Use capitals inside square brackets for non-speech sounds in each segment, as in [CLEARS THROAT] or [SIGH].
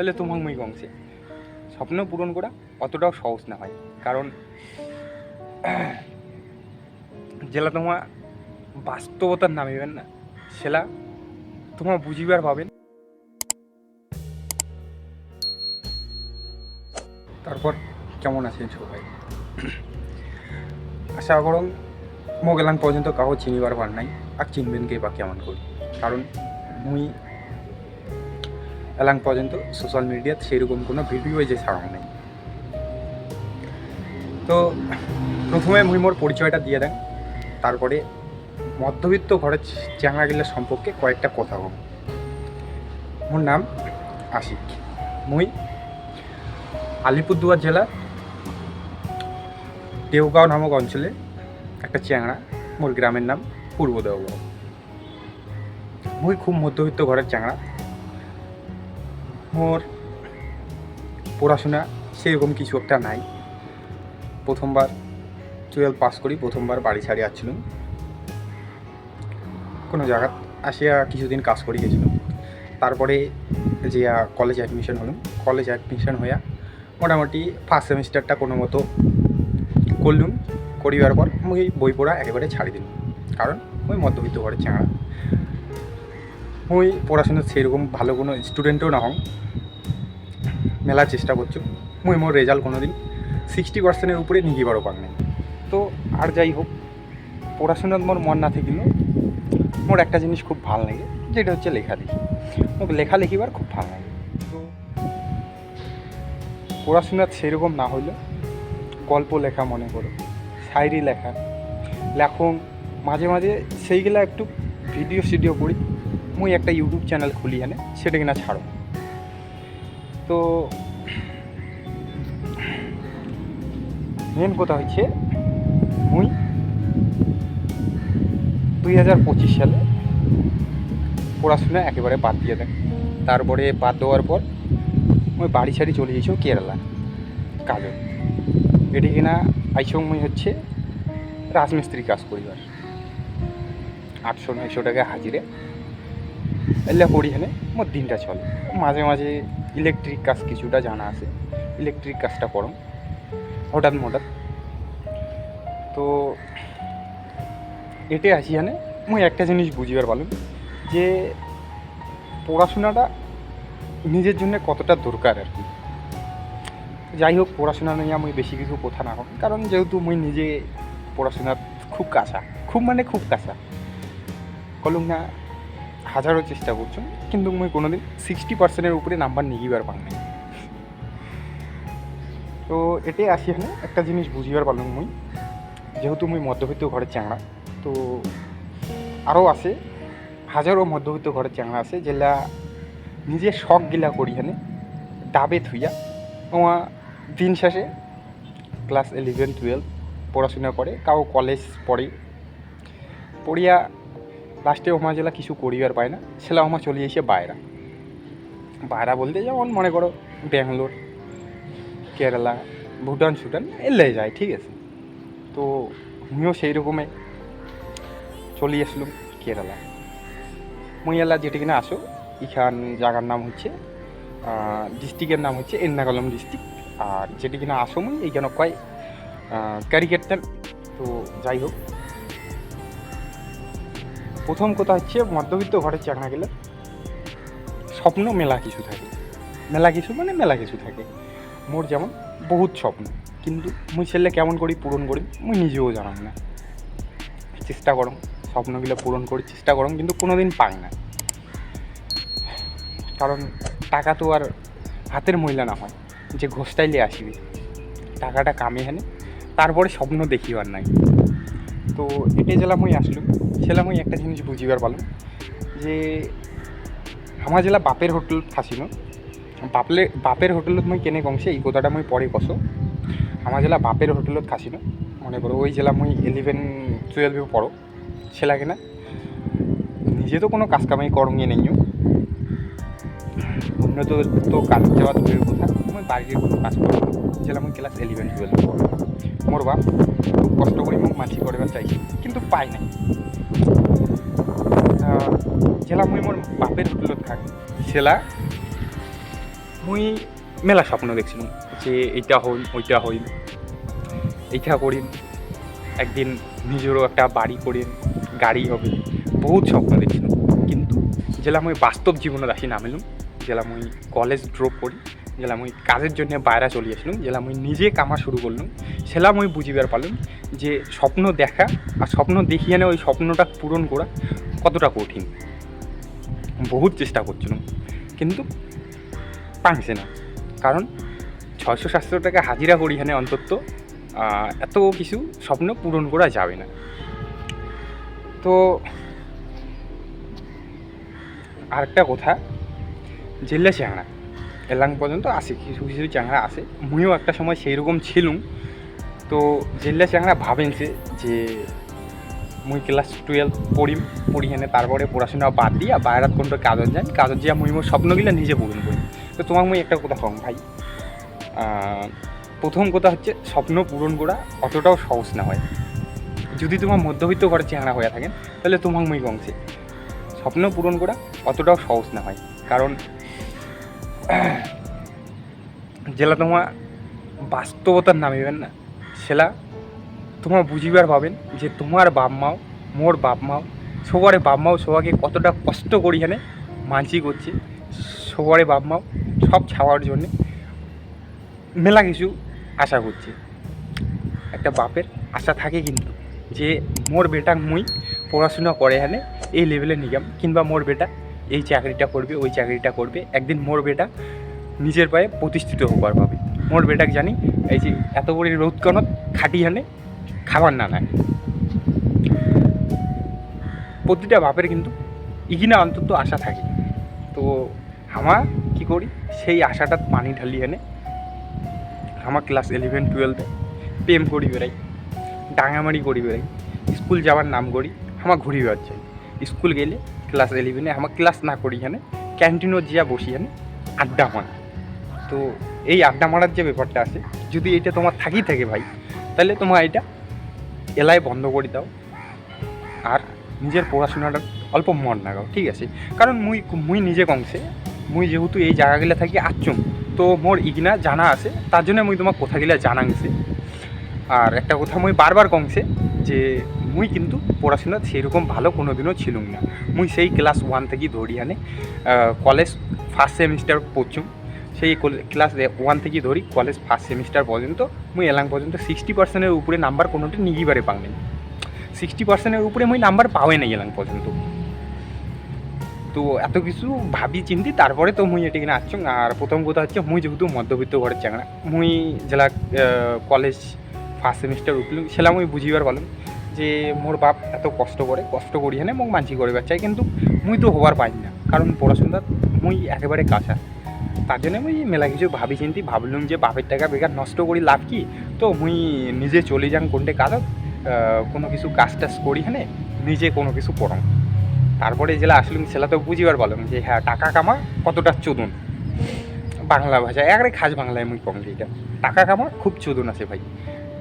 তাহলে তোমাক মুই কংসে স্বপ্ন পূরণ করা অতটাও সহজ না হয়, কারণ জেলা তোমার বাস্তবতার নামিবেন না, সেলা তোমার বুঝিবার পাবেন তারপর কেমন আছেন সবাই আশা করুন মোগেলান পর্যন্ত কাউ চিনিবার পার নাই, আর চিনবেন কে বা কেমন করি। কারণ মুই এলাং পর্যন্ত সোশ্যাল মিডিয়াত সেরকম কোনো ভিডিও যে ছাড়াও নেই। তো প্রথমে মুই মোর পরিচয়টা দিয়ে দেন, তারপরে মধ্যবিত্ত ঘরের চ্যাংড়াগিলা সম্পর্কে কয়েকটা কথা হোক মোর নাম আশিক, মুই আলিপুরদুয়ার জেলার দেওগাঁও নামক অঞ্চলে একটা চ্যাংড়া, মোর গ্রামের নাম পূর্ব দেওগাঁও মুই খুব মধ্যবিত্ত ঘরের চ্যাংড়া মোর পড়াশোনা সেরকম কিছু একটা নাই। প্রথমবার টুয়েলভ পাস করি, প্রথমবার বাড়ি ছাড়ি আসছিলাম। কোনো জায়গা আসিয়া কিছুদিন কাজ করে গেছিলাম। তারপরে যে কলেজ অ্যাডমিশন হলাম। কলেজ অ্যাডমিশন হইয়া মোটামুটি ফার্স্ট সেমিস্টারটা কোনো মতো করলুম। করিবার পর মুই বই পড়া একেবারে ছাড়ি দিলাম। কারণ ওই মধ্যবিত্ত ঘরের চাঁড়া মুই পড়াশোনা সেরকম ভালো কোনো স্টুডেন্টও না হং মেলার চেষ্টা করছ। মুই মোর রেজাল্ট কোনো দিন সিক্সটি পার্সেন্টের উপরে নিগিবারও পাক নাই। তো আর যাই হোক, পড়াশোনার মোর মন না থাকিলেও মোর একটা জিনিস খুব ভালো লাগে, যেটা হচ্ছে লেখালেখি। মোক লেখা লেখিবার খুব ভালো লাগে। তো পড়াশোনা সেরকম না হইলেও গল্প লেখা মনে করো শায়রি লেখা, লেখন, মাঝে মাঝে সেইগুলা একটু ভিডিও সিডিও করি। মুই একটা ইউটিউব চ্যানেল খুলি এনে, সেটা কিনা ছাড়ো। তো মেন কথা হচ্ছে, মুই দুই হাজার পঁচিশ সালে পড়াশোনা একেবারে বাদ দিয়ে দেন। তারপরে বাদ দেওয়ার পর মুই বাড়ি ছাড়ি চলে গেছি কেরালা কাজে এটি কিনা আইসং মুই হচ্ছে রাজমিস্ত্রি কাজ করিবার। আটশো নয়শো টাকা হাজিরে এলে করি হেনে মোর দিনটা চলে। মাঝে মাঝে ইলেকট্রিক কাজ কিছুটা জানা আছে ইলেকট্রিক কাজটা করম, হঠাৎ হঠাৎ তো এটে আসি হানে মুই একটা জিনিস বুঝিবার পারলাম, যে পড়াশোনাটা নিজের জন্য কতটা দরকার আর কি। যাই হোক, পড়াশোনা নিয়ে আমি বেশি কিছু কথা না হোক, কারণ যেহেতু মুই নিজে পড়াশোনার খুব কাঁচা, খুব মানে খুব কাঁচা। কলম না হাজারো চেষ্টা করছ, কিন্তু মুই কোনোদিন সিক্সটি পার্সেন্টের উপরে নাম্বার নিগিবার পাং নাই। তো এটাই আসি এখানে। একটা জিনিস বুঝিবার পারলাম মুই। যেহেতু মুই মধ্যবিত্ত ঘরের চ্যাংড়া তো আরও আছে, হাজারো মধ্যবিত্ত ঘরের চ্যাংড়া আছে যেটা নিজের শখ গিলা করি এখানে ডাবে থুইয়া। ওমা দিন শেষে ক্লাস ইলেভেন টুয়েলভ পড়াশোনা করে কাউ কলেজ পড়ে। পড়িয়া লাস্টে ওমা জেলা কিছু করিবার পায় না। সেলা ওমা চলে এসে বাইরা। বাইরা বলতে যেমন মনে করো, ব্যাঙ্গালোর, কেরালা, ভুটান, সুটান এলে যায়, ঠিক আছে। তো আমিও সেই রকমে চলে আসলাম কেরালা। মুই এলা যেটা কিনা আসো এখান জায়গার নাম হচ্ছে ডিস্ট্রিক্টের নাম হচ্ছে এর্নাকুলাম ডিস্ট্রিক্ট। আর যেটি কিনা আসমই এইখানে কয় ক্যারিকেটটার তো যাই হোক প্রথম কথা হচ্ছে মধ্যবিত্ত ঘরের চাকনা গেলে স্বপ্ন মেলা কিছু থাকে। মেলা কিছু মানে মেলা কিছু থাকে। মোর যেমন বহুত স্বপ্ন, কিন্তু মুই ছেলে কেমন করি পূরণ করি মুই নিজেও জানাম না। চেষ্টা করম স্বপ্নগুলো পূরণ করি, চেষ্টা করম কিন্তু কোনো দিন পাই না। কারণ টাকা তো আর হাতের মহিলা না হয়, যে ঘোষটাইলে আসবি। টাকাটা কামে হেনে, তারপরে স্বপ্ন দেখিবার নাই। তো এটাই জেলা মুই আসলুম সেলা মুই একটা জিনিস বুঝিবার পারলাম যে আমার জেলা বাপের হোটেল থাসিনো বাপলে, বাপের হোটেলত মুই কেনে কংসে, এই কথাটা মুই পরে কসো। আমার জেলা বাপের হোটেলত খাসিনো মনে করো ওই জেলা মুই ইলেভেন টুয়েলভে পড়ো সেলা কিনা নিজে তো কোনো কাজ কামাই করঙ্গে নেইও। উন্নত তো কাজ যাওয়া দূরের কথা আমি বাড়ির কোনো কাজ করব যেটা আমি ক্লাস ইলেভেন টুয়েলভ পড়ো মোর বাপ কষ্ট করে মোক মাছি করিবার চাইছি। কিন্তু পাই নাই। জেলা মুই মোর বাপের হোটেলত থাকি। সেলা মুই মেলা স্বপ্ন দেখছিলাম যে এইটা হইম ওইটা হইম এইটা করিম, একদিন নিজেরও একটা বাড়ি করিম, গাড়ি হবে। বহুত স্বপ্ন দেখছিলাম। কিন্তু যেলা মুই বাস্তব জীবনত আসি নামিলাম যেলা মুই কলেজ ড্রপ করি যেলা মুই কাজের জন্য বাইরে চলে আসলাম যেলা মুই নিজে কামা শুরু করলাম সেলা মুই বুঝিবার পারলাম যে স্বপ্ন দেখা আর স্বপ্ন দেখিয়ে ওই স্বপ্নটা পূরণ করা কতটা কঠিন। বহুত চেষ্টা করছিলাম, কিন্তু পাংছে না। কারণ ছয়শো সাতশো টাকা হাজিরা করি এখানে অন্তত এত কিছু স্বপ্ন পূরণ করা যাবে না। তো আরেকটা কথা জেলে চ্যাংড়া এলাং পর্যন্ত আসে, কিছু কিছু চ্যাংড়া আসে। মুইও একটা সময় সেই রকম ছিলুম। তো জেলে চ্যাংড়া ভাবেনছে যে, মুই ক্লাস টুয়েলভ পড়িম পড়ি হেনে তারপরে পড়াশোনা বাদ দিয়া বাইরাত কোনটা কাজত যাই। কাজত যা মুই মোর স্বপ্নগুলো নিজে পূরণ করি। তো তোমাকে মুই একটা কথা কম ভাই। প্রথম কথা হচ্ছে স্বপ্ন পূরণ করা অতটাও সহজ না হয়। যদি তোমার মধ্যবিত্ত ঘরে চেহারা হয়ে থাকেন, তাহলে তোমাকে মুই কমছে স্বপ্ন পূরণ করা অতটাও সহজ না হয়। কারণ [CLEARS THROAT] যেলা তোমার বাস্তবতার নামিবেন না। সেলা তোমার বুঝিবার পাবেন যে তোমার বাপ মাও মোর বাপ মাও সবারে বাপ মাও সবাইকে কতটা কষ্ট করি এখানে মানসি করছে। সবারে বাপ মাও সব ছাওয়ার জন্যে মেলা কিছু আশা করছে। একটা বাপের আশা থাকে কিন্তু যে মোর বেটা মুই পড়াশোনা করে এখানে এই লেভেলে নিগাম কিংবা মোর বেটা এই চাকরিটা করবে, ওই চাকরিটা করবে। একদিন মোর বেটা নিজের পায়ে প্রতিষ্ঠিত হবার পাবে। মোর বেটাকে জানি, এই যে এত বড় রোদ কনত খাটি হানে খাবার না নেয়। প্রতিটা বাপের কিন্তু ইগিনা অন্তত আশা থাকে। তো আমার কি করি, সেই আশাটা পানি ঢালি এনে আমার ক্লাস ইলেভেন টুয়েলভে প্রেম করি বেড়াই, ডাঙামারি করি বেড়াই, স্কুল যাওয়ার নাম করি আমার ঘুরি বেড়াচ্ছে। স্কুল গেলে ক্লাস ইলেভেনে আমার ক্লাস না করি এখানে ক্যান্টিনও যা বসি এখানে, আড্ডা মারা। তো এই আড্ডা মারার যে ব্যাপারটা আছে, যদি এটা তোমার থাকি থাকে ভাই, তাহলে তোমার এটা এলাই বন্ধ করে দাও। আর নিজের পড়াশোনাটা অল্প মন লাগাও, ঠিক আছে? কারণ মুই মুই নিজে কংসে, মুই যেহেতু এই জায়গাগুলো থাকি আচুম তো মোর ইগিনা জানা আছে, তার জন্য মুই তোমার কথাগুলো জানাংছে আর একটা কথা মুই বারবার কংসে যে মুই কিন্তু পড়াশোনা সেরকম ভালো কোনো দিনও ছিলুম না। মুই সেই ক্লাস ওয়ান থেকে ধরি আনে। কলেজ ফার্স্ট সেমিস্টার পড়ছুম। সেই ক্লাস ওয়ান থেকে ধরি, কলেজ ফার্স্ট সেমিস্টার পর্যন্ত। মুই এলাং পর্যন্ত সিক্সটি পার্সেন্টের উপরে নাম্বার কোনোটি নিগিবারে পাং নাই। সিক্সটি পার্সেন্টের উপরে মুই নাম্বার পাওয়াই নাই এলাং পর্যন্ত। তো এত কিছু ভাবি চিন্তি, তারপরে তো মুই এটি এটিকে আসছুম। আর প্রথম কথা হচ্ছে, মুই যেহেতু মধ্যবিত্ত ঘরের চাংড়া মুই জেলা কলেজ ফার্স্ট সেমিস্টার উঠলাম, সেলা মুই বুঝিবার পারলাম। যে মোর বাপ এত কষ্ট করে, কষ্ট করি হ্যাঁ মোক মানসি করিবার চাই কিন্তু মুই তো হবার পাই না। কারণ পড়াশোনা মুই একেবারে কাঁচা। তার জন্য মুই মেলা কিছু ভাবি চিন্তি, ভাবলুম যে বাপের টাকা বেকার নষ্ট করি লাভ কি? তো মুই নিজে চলে যাং কোনটে কাজত কোনো কিছু কাজ টাজ করি হ্যাঁ নিজে কোনো কিছু পড়াম তারপরে জেলা আসলাম, সেলা তো বুঝিবার পারলাম যে হ্যাঁ টাকা কামা কতটা চুদুন। বাংলা ভাষা, একবারে খাস বাংলায় মুই কম এটা। টাকা কামা খুব চুদুন আছে ভাই।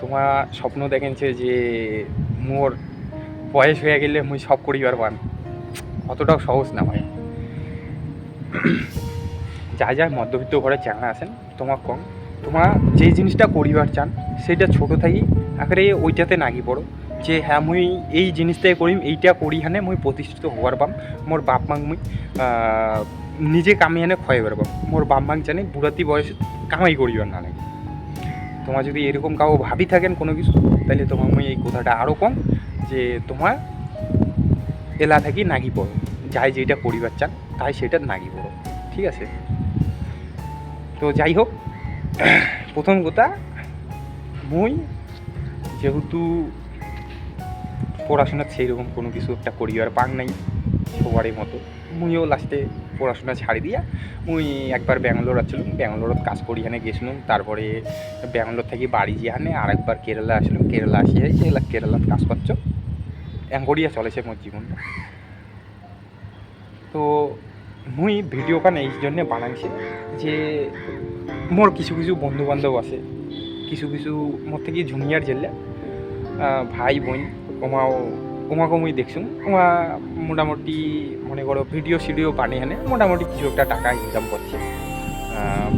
তোমার স্বপ্ন দেখেনছে যে মোর বয়স হয়ে গেলে মুই সব করিবার পান অতটাও সহজ না ভাই। যা যা মধ্যবিত্ত ঘরে চ্যাংড়া আছেন তোমার কম। তোমার যেই জিনিসটা করিবার চান, সেইটা ছোট থাকি আকারে ওইটাতে নাগি পড়ো। যে হ্যাঁ মুই এই জিনিসটাই করিম, এইটা করি হানে মুই প্রতিষ্ঠিত হওয়ার পাম মোর বাপ মাক মুই নিজে কামি হানে খয়াবার পাম মোর বাপ মাক জানে বুড়াতি বয়সে কামাই করিবার না লাগে। তোমার যদি এরকম কাউ ভাবি থাকেন কোনো কিছু, তাহলে তোমার মুই এই কথাটা আরও কম যে তোমার এলা থাকি নাগি পড়ো। যাই যেটা পরিবার চান, তাই সেটা নাগি পড়ো। ঠিক আছে? তো যাই হোক, [CLEARS THROAT] প্রথম কথা, মুই যেহেতু পড়াশোনার সেই রকম কোনো কিছু একটা করিবার পাং নাই সবারই মতো। মুইও লাস্টে পড়াশোনা ছাড়ি দিয়া মুই একবার ব্যাঙ্গালোর আসছিলাম ব্যাঙ্গালোরত কাজ করি এখানে গেছিলাম। তারপরে ব্যাঙ্গালোর থেকে বাড়ি যেখানে আর একবার কেরালা আসলাম। কেরালা আসি এলা কেরালাত কাজ করছ। এঙ্গরিয়া চলেছে মোর জীবনটা। তো মুই ভিডিও কান এই জন্যে বানাইছি যে মোর কিছু কিছু বন্ধু বান্ধব আছে। কিছু কিছু মোর থেকে জুনিয়র জেলে ভাই বোন ওমাও ওমাকে মুই দেখছুন ওমা মোটামুটি মনে করো ভিডিও সিডিও বানিয়ে আনে। মোটামুটি কিছু একটা টাকা ইনকাম করছে।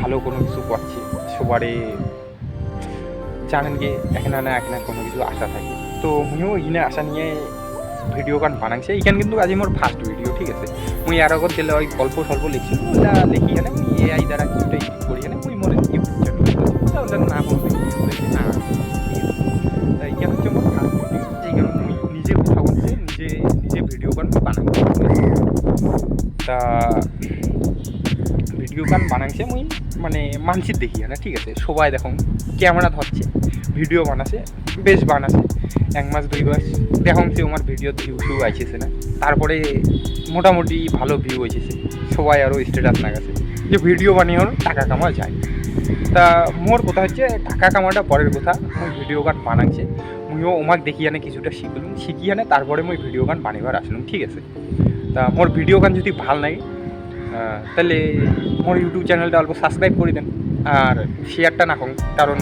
ভালো কোনো কিছু করছে। সবারে জানেন কি এক না না এক না কোনো কিছু আশা থাকে। তো মুইও এখানে আশা নিয়ে ভিডিও গান বানাইছে। এইখান কিন্তু আজি মোর ফার্স্ট ভিডিও ঠিক আছে? মুই আর আগত গেলে ওই গল্প সল্প লিখছিল ওটা লিখি মুই এআই দ্বারা কিছুটা এডিট করি হেনে মুই মোর ইউটিউব চ্যানেল না বলতে না গান বানাই তা ভিডিও গান বানাইছে মুই মানে মানসির দেখি, না ঠিক আছে? সবাই দেখুন, ক্যামেরা ধরছে, ভিডিও বানাছে বেশ বানাছে এক মাস, দুই মাস, দেখুন সে আমার ভিডিও ভিউ ভিউ আইসেছে না? তারপরে মোটামুটি ভালো ভিউ হয়েছে সবাই আরও স্ট্যাটাস লাগাছে যে ভিডিও বানিয়ে টাকা কামা যায়। তা মোর কথা হচ্ছে, টাকা কামাটা পরের কথা ভিডিও গান বানাইছে। মুইও ওমাক দেখি আনে কিছুটা শিখলুম, শিখি আনে তারপরে মুই ভিডিও গান বানিবার আসলাম, ঠিক আছে। তা মোর ভিডিও গান যদি ভালো লাগে তাহলে মোর ইউটিউব চ্যানেলটা অল্প সাবস্ক্রাইব করে দেন, আর শেয়ারটা না করুন কারণ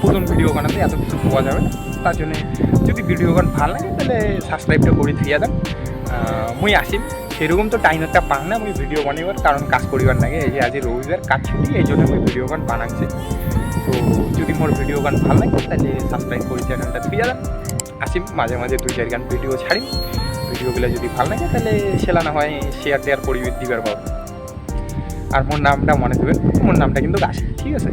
পুতুন ভিডিও বানাতে এত কিছু পাওয়া যাবে তার জন্য যদি ভিডিও গান ভালো লাগে, তাহলে সাবস্ক্রাইবটা করে থিয়া দেন। মুই আসিম, সেরকম তো টাইম একটা পাং না, মুই ভিডিও বানাইবার কারণ কাজ করিবার লাগে এই যে আজ রবিবার, কাজ ছুটি, এই জন্য মুই ভিডিও গান বানাচ্ছি তো যদি মোর ভিডিও গান ভালো লাগে, তাহলে সাবস্ক্রাইব করে চ্যানেলটা ফিরে যাবেন আসি মাঝে মাঝে দুই, চার গান ভিডিও ছাড়ি ভিডিওগুলো যদি ভালো লাগে, তাহলে সেলা না হয় শেয়ার টেয়ার পরিবৃত্তি পাবো আর মোর নামটা মনে দেবেন, মোর নামটা কিন্তু আসি ঠিক আছে?